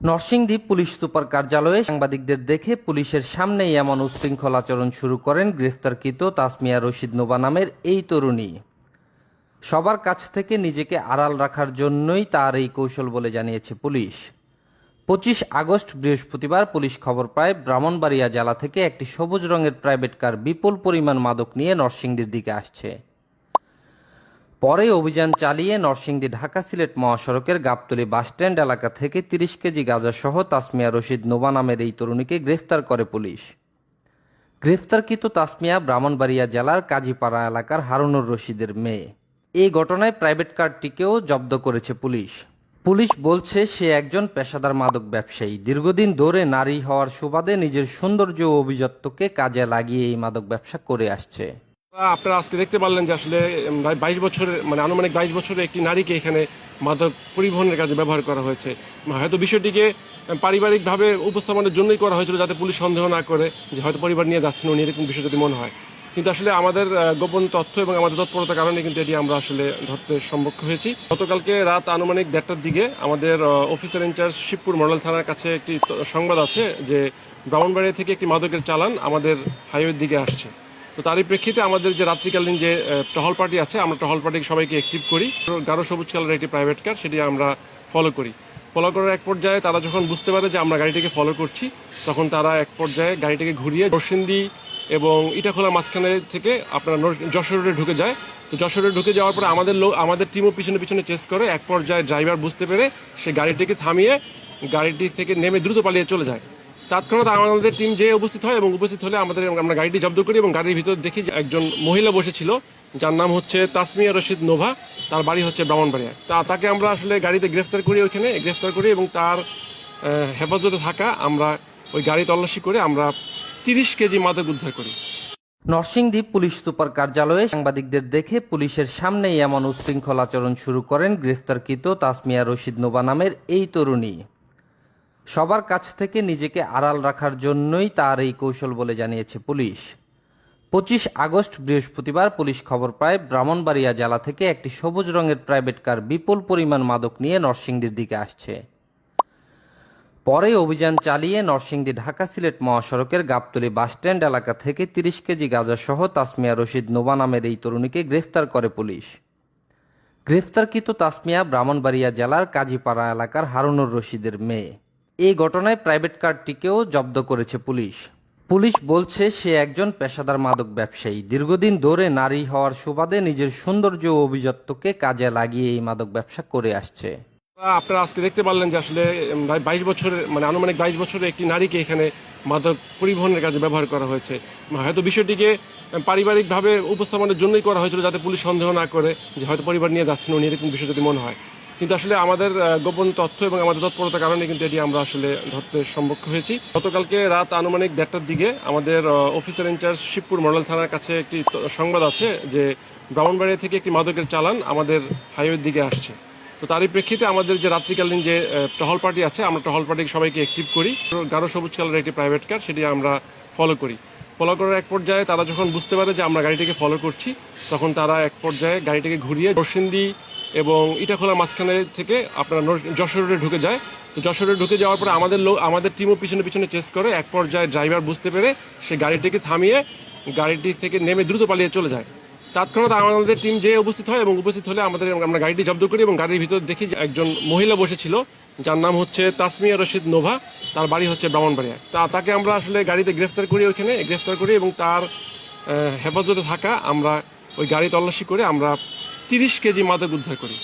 Narsingdi police super কার্যালয়ে সাংবাদিকদের দেখে পুলিশের সামনেই এমন উচ্ছৃঙ্খল আচরণ শুরু করেন গ্রেফতারকৃত তাসমিয়া রশিদ নোবা নামের এই তরুণী। সবার কাছ থেকে নিজেকে আড়াল রাখার জন্যই তার এই কৌশল বলে জানিয়েছে পুলিশ। পঁচিশ আগস্ট বৃহস্পতিবার পুলিশ খবর পায়, ব্রাহ্মণবাড়িয়া জেলা থেকে একটি সবুজ রঙের প্রাইভেট কার বিপুল পরিমাণ মাদক নিয়ে নরসিংদীর দিকে আসছে। পরে অভিযান চালিয়ে নরসিংদী ঢাকা সিলেট মহাসড়কের গাবতলী বাসস্ট্যান্ড এলাকা থেকে তিরিশ কেজি গাঁজাসহ তাসমিয়া রশিদ নোবা নামের এই তরুণীকে গ্রেফতার করে পুলিশ। গ্রেফতারকৃত তাসমিয়া ব্রাহ্মণবাড়িয়া জেলার কাজীপাড়া এলাকার হারুনুর রশিদের মেয়ে। এই ঘটনায় প্রাইভেট কারটিকেও জব্দ করেছে পুলিশ। পুলিশ বলছে, সে একজন পেশাদার মাদক ব্যবসায়ী। দীর্ঘদিন ধরে নারী হওয়ার সুবাদে নিজের সৌন্দর্য ও অভিজাত্যকে কাজে লাগিয়ে এই মাদক ব্যবসা করে আসছে। আপনারা আজকে দেখতে পারলেন যে আসলে বাইশ বছরের মানে আনুমানিক বাইশ বছরের একটি নারীকে এখানে মাদক পরিবহনের কাজে ব্যবহার করা হয়েছে। হয়তো বিষয়টিকে পারিবারিকভাবে উপস্থাপনের জন্যই করা হয়েছিল যাতে পুলিশ সন্দেহ না করে যে হয়তো পরিবার নিয়ে যাচ্ছেন উনি, এরকম বিষয় যদি মনে হয়। কিন্তু আসলে আমাদের গোপন তথ্য এবং আমাদের তৎপরতার কারণে কিন্তু এটি আমরা আসলে ধরতে সম্মুখ হয়েছি। গতকালকে রাত আনুমানিক দেড়টার দিকে আমাদের অফিসার ইনচার্জ শিবপুর মডেল থানার কাছে একটি সংবাদ আছে যে ব্রাহ্মণবাড়িয়া থেকে একটি মাদকের চালান আমাদের হাইওয়ের দিকে আসছে। তো তারই প্রেক্ষিতে আমাদের যে রাত্রিকালীন যে টহল পার্টি আছে, আমরা টহল পার্টি সবাইকে অ্যাক্টিভ করি। গাঢ় সবুজ কালারের একটি প্রাইভেট কার সেটি আমরা ফলো করি। ফলো করার এক পর্যায়ে তারা যখন বুঝতে পারে যে আমরা গাড়িটিকে ফলো করছি, তখন তারা এক পর্যায়ে গাড়িটিকে ঘুরিয়ে রসিন্দি এবং ইটাখোলা মাঝখানে থেকে আপনার নর- যশোর ঢুকে যায়। তো যশোর ঢুকে যাওয়ার পরে আমাদের লোক আমাদের টিমও পিছনে পিছনে চেস করে, এক পর্যায়ে ড্রাইভার বুঝতে পেরে সে গাড়িটিকে থামিয়ে গাড়িটি থেকে নেমে দ্রুত পালিয়ে চলে যায়। তৎক্ষণাৎ আমাদের টিম যে উপস্থিত হয় এবং উপস্থিত হলে আমাদের আমরা গাড়িটি জব্দ করি এবং গাড়ির ভিতর দেখি যে একজন মহিলা বসেছিল, যার নাম হচ্ছে তাসমিয়া রশিদ নোভা, তার বাড়ি হচ্ছে ব্রাহ্মণবাড়িয়া তা তাকে আমরা আসলে গাড়িতে গ্রেফতার করি ওইখানে, গ্রেফতার করি এবং তার হেফাজতে থাকা আমরা ওই গাড়ি তল্লাশি করে আমরা তিরিশ কেজি মাদক উদ্ধার করি। নরসিংদী পুলিশ সুপার কার্যালয়ে সাংবাদিকদের দেখে পুলিশের সামনেই এমন উচ্ছৃঙ্খল আচরণ শুরু করেন গ্রেফতারকৃত তাসমিয়া রশিদ নোবা নামের এই তরুণী। সবার কাছ থেকে নিজেকে আড়াল রাখার জন্যই তার এই কৌশল বলে জানিয়েছে পুলিশ। পঁচিশ আগস্ট বৃহস্পতিবার পুলিশ খবর পায়, ব্রাহ্মণবাড়িয়া জেলা থেকে একটি সবুজ রঙের প্রাইভেট কার বিপুল পরিমাণ মাদক নিয়ে নরসিংদীর দিকে আসছে। পরে অভিযান চালিয়ে নরসিংদী ঢাকা সিলেট মহাসড়কের গাবতলী বাসস্ট্যান্ড এলাকা থেকে তিরিশ কেজি গাঁজাসহ তাসমিয়া রশিদ নোবা নামের এই তরুণীকে গ্রেফতার করে পুলিশ। গ্রেফতারকৃত তাসমিয়া ব্রাহ্মণবাড়িয়া জেলার কাজীপাড়া এলাকার হারুনুর রশিদের মেয়ে। এই ঘটনায় প্রাইভেট কারটিকেও জব্দ করেছে পুলিশ। পুলিশ বলছে সে একজন পেশাদার মাদক ব্যবসায়ী। দীর্ঘদিন ধরে নারী হওয়ার সুবাদে নিজের সৌন্দর্য ও অভিজাত্যকে কাজে লাগিয়ে এই মাদক ব্যবসা করে আসছে। আপনারা আজকে দেখতে পারলেন যে আসলে বাইশ বছরের মানে আনুমানিক বাইশ বছরের একটি নারীকে এখানে মাদক পরিবহনের কাজে ব্যবহার করা হয়েছে। হয়তো বিষয়টিকে পারিবারিকভাবে উপস্থাপনের জন্যই করা হয়েছিল যাতে পুলিশ সন্দেহ না করে যে হয়তো পরিবার নিয়ে যাচ্ছেন, উনি এরকম বিষয় যদি মনে হয়। কিন্তু আসলে আমাদের গোপন তথ্য এবং আমাদের তৎপরতার কারণে কিন্তু এটি আমরা আসলে ধরতে সম্ভব হয়েছি। গতকালকে রাত আনুমানিক দেড়টার দিকে আমাদের অফিসার ইনচার্জ শিবপুর মডেল থানার কাছে একটি সংবাদ আছে যে ব্রাহ্মণবাড়িয়া থেকে একটি মাদকের চালান আমাদের হাইওয়ের দিকে আসছে। তো তারই প্রেক্ষিতে আমাদের যে রাত্রিকালীন যে টহল পার্টি আছে, আমরা টহল পার্টি সবাইকে অ্যাক্টিভ করি। গাঢ় সবুজ কালারের একটি প্রাইভেট কার সেটি আমরা ফলো করি। ফলো করার এক পর্যায়ে তারা যখন বুঝতে পারে যে আমরা গাড়িটিকে ফলো করছি, তখন তারা এক পর্যায়ে গাড়িটিকে ঘুরিয়ে রসিন্দি এবং ইটাখোলা মাঝখানে থেকে আপনার নর- যশোর ঢুকে যায়। তো যশোর ঢুকে যাওয়ার পরে আমাদের লোক আমাদের টিমও পিছনে পিছনে চেস করে। এক পর্যায়ে ড্রাইভার বুঝতে পেরে সে গাড়িটিকে থামিয়ে গাড়িটি থেকে নেমে দ্রুত পালিয়ে চলে যায়। তৎক্ষণাৎ আমাদের টিম যে উপস্থিত হয় এবং উপস্থিত হলে আমাদের আমরা গাড়িটি জব্দ করি এবং গাড়ির ভিতর দেখি যে একজন মহিলা বসেছিল, যার নাম হচ্ছে তাসমিয়া রশিদ নোভা। তার বাড়ি হচ্ছে ব্রাহ্মণবাড়িয়া। তা তাকে আমরা আসলে গাড়িতে গ্রেফতার করি ওইখানে। গ্রেফতার করি এবং তার হেফাজতে থাকা আমরা ওই গাড়ি তল্লাশি করে আমরা তিরিশ কেজি মাদক উদ্ধার করি।